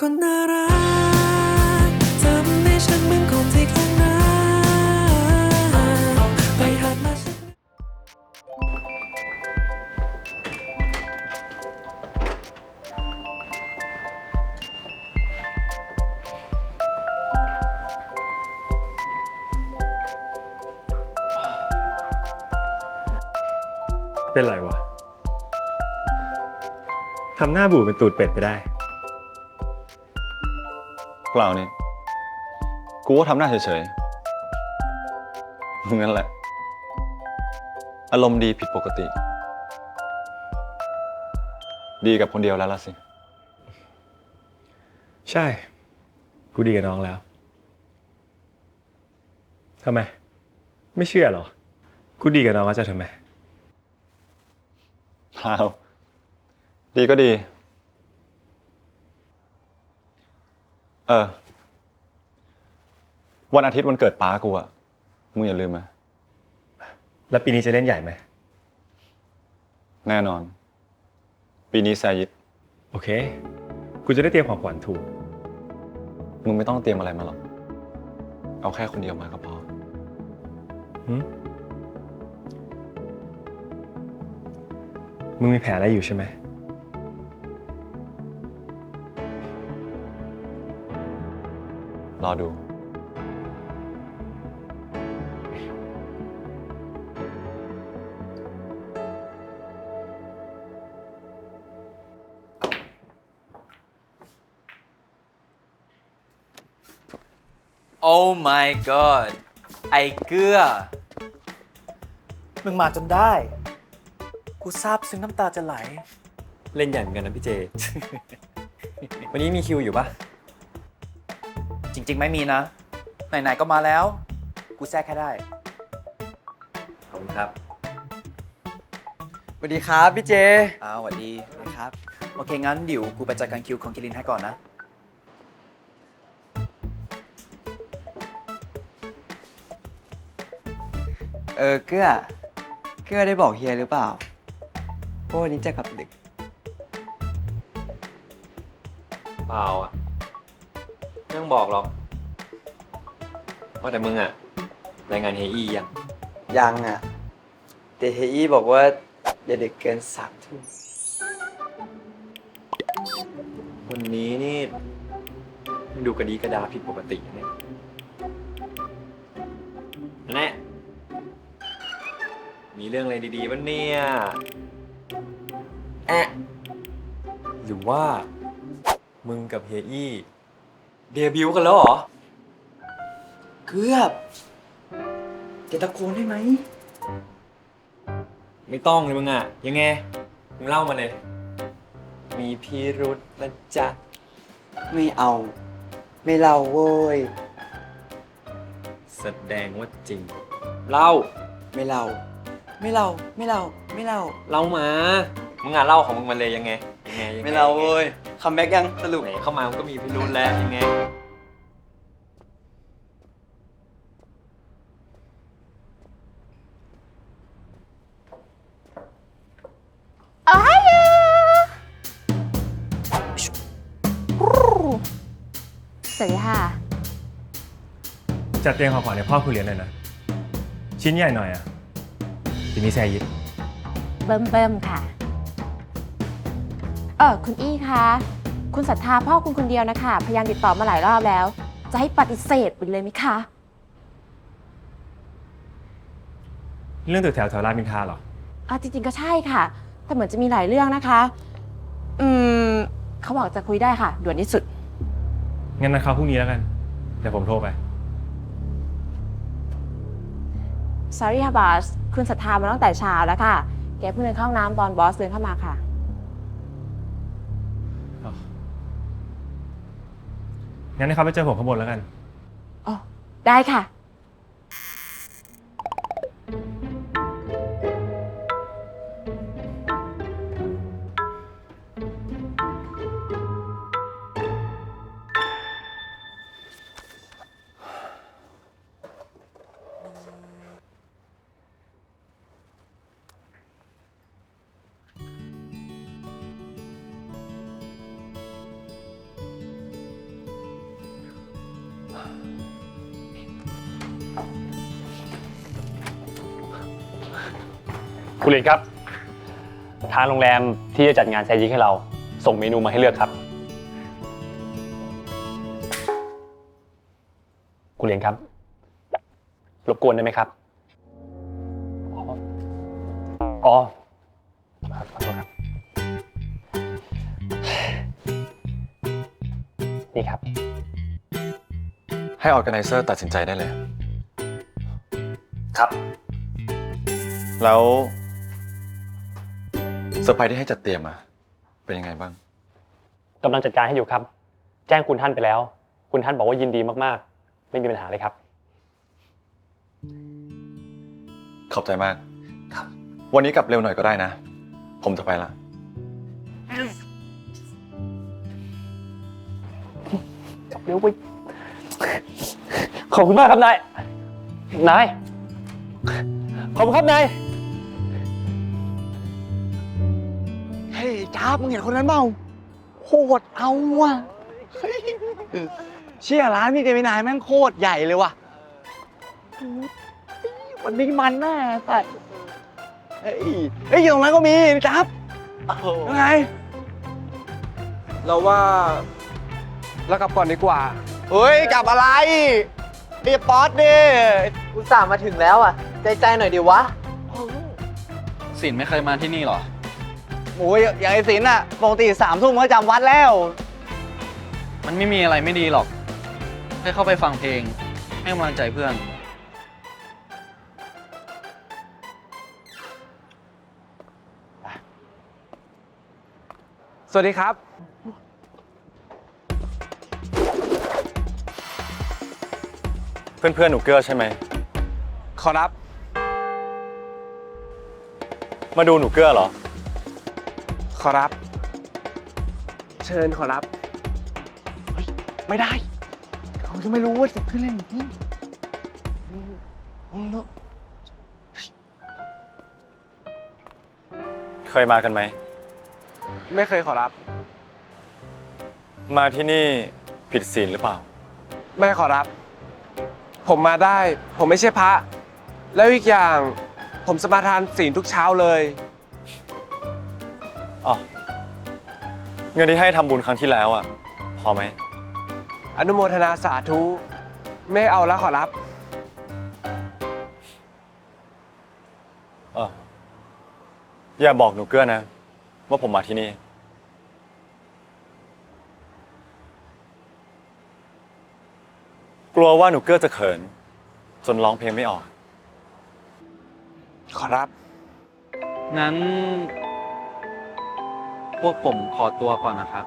คนน่ารักทำให้ฉันเหมือนคนที่คลั่งรักไปหัดมาฉันเป็นไรวะ ทำหน้าบูดเป็นตูดเป็ดไปได้ เปล่านี่กูก็ทำหน้าเฉยๆมึงนั่นแหละ อารมณ์ดีผิดปกติ ดีกับคนเดียวแล้วล่ะสิ ใช่ กูดีกับน้องแล้วทำไม ไม่เชื่อเหรอ กูดีกับน้องแล้วจะทำไมเปล่าดีก็ดี เออ วันอาทิตย์วันเกิดป้ากูอะมึงอย่าลืมนะแล้วปีนี้จะเล่นใหญ่ไหม แน่นอน ปีนี้แซยิดโอเค กูจะได้เตรียมของขวัญถูก มึงไม่ต้องเตรียมอะไรมาหรอก เอาแค่คนเดียวมาก็พอหึมึงมีแผลอะไรอยู่ใช่ไหม รอดูโอ้ my god ไอ้เกลือ มึงมาจนได้ กูซาบซึ้งน้ำตาจะไหล เล่นใหญ่เหมือนกันนะพี่เจ วันนี้มีคิวอยู่ปะ จริง ๆ ไม่มีนะ ไหน ๆ ก็มาแล้ว กูแทรกแค่ได้ ขอบคุณครับสวัสดีครับพี่เจอ้าวสวัสดีนะครับ โอเค งั้นเดี๋ยวกูไปจัดการคิวของกิลินให้ก่อนนะ เออเกื้อเกื้อได้บอกเฮียหรือเปล่าว่าวันนี้จะกลับดึก เปล่าอะไม่ ต้องบอกหรอกว่าแต่มึงอะรายงานเฮียอี้ยังยังอะ แต่เฮียอี้บอกว่าอย่าดึกเกินสามทุ่มวันนี้นี่มึงดูกระดีกระดาผิดปกตินะเนี่ยแน่มีเรื่องอะไรดีๆบ้างเนี่ยแอะหรือว่า มึงกับเฮียอี้ เดบิวต์กันแล้วเหรอ เกือบ จะตะโกนได้ไหม ไม่ต้องเลยมึงอะ ยังไง มึงเล่ามาเลย มีพิรุษนะจ๊ะ ไม่เอา ไม่เล่าโว้ย แสดงว่าจริง เล่า ไม่เล่า ไม่เล่า ไม่เล่า ไม่เล่า เล่ามา มึงอะเล่าของมึงมาเลยยังไงยังไงยังไงไม่เล่าโว้ย คัมแบ็กยังสรุป ไหนเข้ามามันก็มีพิรุษแล้วยังไง โอ้ยสวัสดีค่ะ จัดเตรียมของขวัญในพ่อคุณเรียนเลยนะ ชิ้นใหญ่หน่อยอะทีนี้แซยิดเบิ่มเบิ่มค่ะ เออคุณอี้คะ คุณศรัทธาพ่อคุณคนเดียวนะคะ พยายามติดต่อมาหลายรอบแล้ว จะให้ปฏิเสธไปเลยไหมคะ เรื่องตึกแถวแถวรามอินทราเหรอ อะจริงๆก็ใช่ค่ะ แต่เหมือนจะมีหลายเรื่องนะคะ อืมเขาบอกจะคุยได้ค่ะ ด่วนที่สุด งั้นนัดเขาพรุ่งนี้แล้วกัน เดี๋ยวผมโทรไป sorry ค่ะบอส คุณศรัทธามาตั้งแต่เช้าแล้วค่ะ แกเพิ่งเดินเข้าห้องน้ำตอนบอสเดินเข้ามาค่ะ งั้นให้เขาไปเจอผมข้างบนแล้วกัน อ๋อ ได้ค่ะ คุณลินครับ ทางโรงแรมที่จะจัดงานแซยิกให้เรา ส่งเมนูมาให้เลือกครับ คุณเลียนครับ รบกวนได้ไหมครับอ๋ออ๋อขอโทษครับ นี่ครับ ให้ออ g a แก z นเซอร์ตัดสินใจได้เลย ครับ แล้ว เซอร์ไพรส์ที่ให้จัดเตรียมมาเป็นยังไงบ้าง กำลังจัดการให้อยู่ครับ แจ้งคุณท่านไปแล้ว คุณท่านบอกว่ายินดีมากๆ ไม่มีปัญหาเลยครับ ขอบใจมากวันนี้กลับเร็วหน่อยก็ได้นะ ผมจะไปละเร็วไป ขอบคุณมากครับนาย นาย ขอบคุณครับนาย จ้าบมึงเห็นคนนั้นเปล่าโคตรเอาว่ะเฮ้ยเชี่ยร้านพี่เจมินายแม่งโคตรใหญ่เลยว่ะวันนี้มันแน่ใส่เฮ้ยเฮ้ยอยู่ตรงนั้นก็มีจ้าบยังไง เราว่าเรากลับก่อนดีกว่า เฮ้ย กลับอะไรเรียป๊อตดิอุตส่าห์มาถึงแล้วอะ ใจใจหน่อยดิวะสินไม่เคยมาที่นี่หรอ โอ้ยอย่างไอ้สินอะปกติสามทุ่มก็จำวัดแล้ว มันไม่มีอะไรไม่ดีหรอกให้เข้าไปฟังเพลง ให้กำลังใจเพื่อน สวัสดีครับ เพื่อนๆหนูเกลือใช่ไหม ขอรับ มาดูหนูเกลือเหรอข อรับ เชิญขอรับไม่ได้ เขาจะไม่รู้ว่าจะขึ้นเล่นอย่างนี้อืมเคยมากันไหม ไม่เคยขอรับ มาที่นี่ผิดศีลหรือเปล่า ไม่ขอรับ ผมมาได้ ผมไม่ใช่พระ แล้วอีกอย่างผมสมาทานศีลทุกเช้าเลย เงินที่ให้ทำบุญครั้งที่แล้วอะ พอไหม อนุโมทนาสาธุ ไม่เอาแล้วขอรับ เอออย่าบอกหนูเกื้อนะ ว่าผมมาที่นี่ กลัวว่าหนูเกื้อจะเขิน จนร้องเพลงไม่ออก ขอรับ งั้น พวกผมขอตัวก่อนนะครับ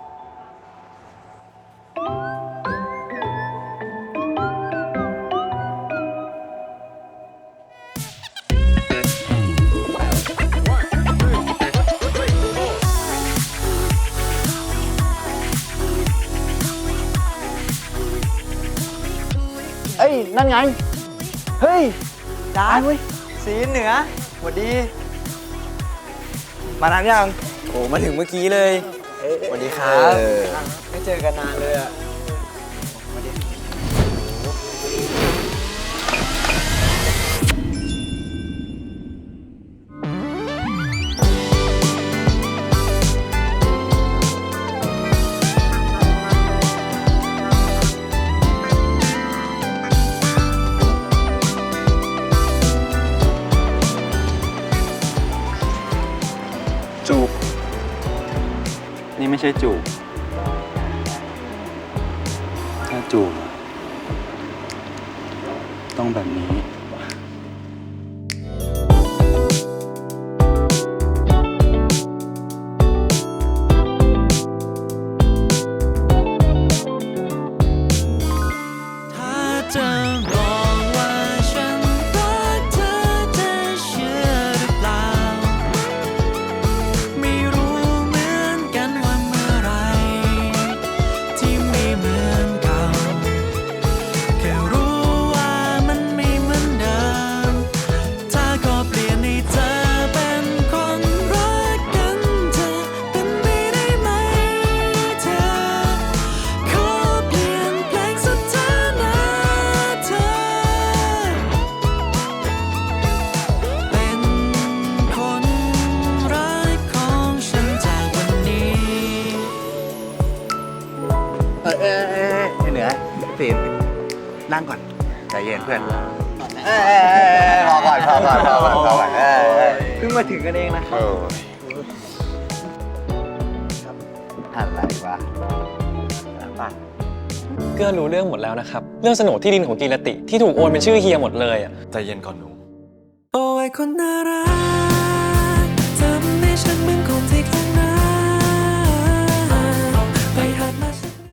เอ้ย นั่นไง เฮ้ยจ้าเว้ย สีเหนือสวัสดี มานานยัง โอ้มาถึงเมื่อกี้เลยสวัสดีครับ ไม่เจอกันนานเลยอะ ใช่จูบถ้าจูบต้องแบบนี้ นั่งก่อนใจเย็นเพื่อนเอ้ยพอก่อนพอก่อนพอก่อนพอก่อนเอ้ยเพิ่งมาถึงกันเองนะครับอะไรวะป่ะเกื้อรู้เรื่องหมดแล้วนะครับ เรื่องโฉนดที่ดินของกีรติที่ถูกโอนเป็นชื่อเฮียหมดเลยอะใจเย็นก่อนหนูโอ้ยคนน่ารัก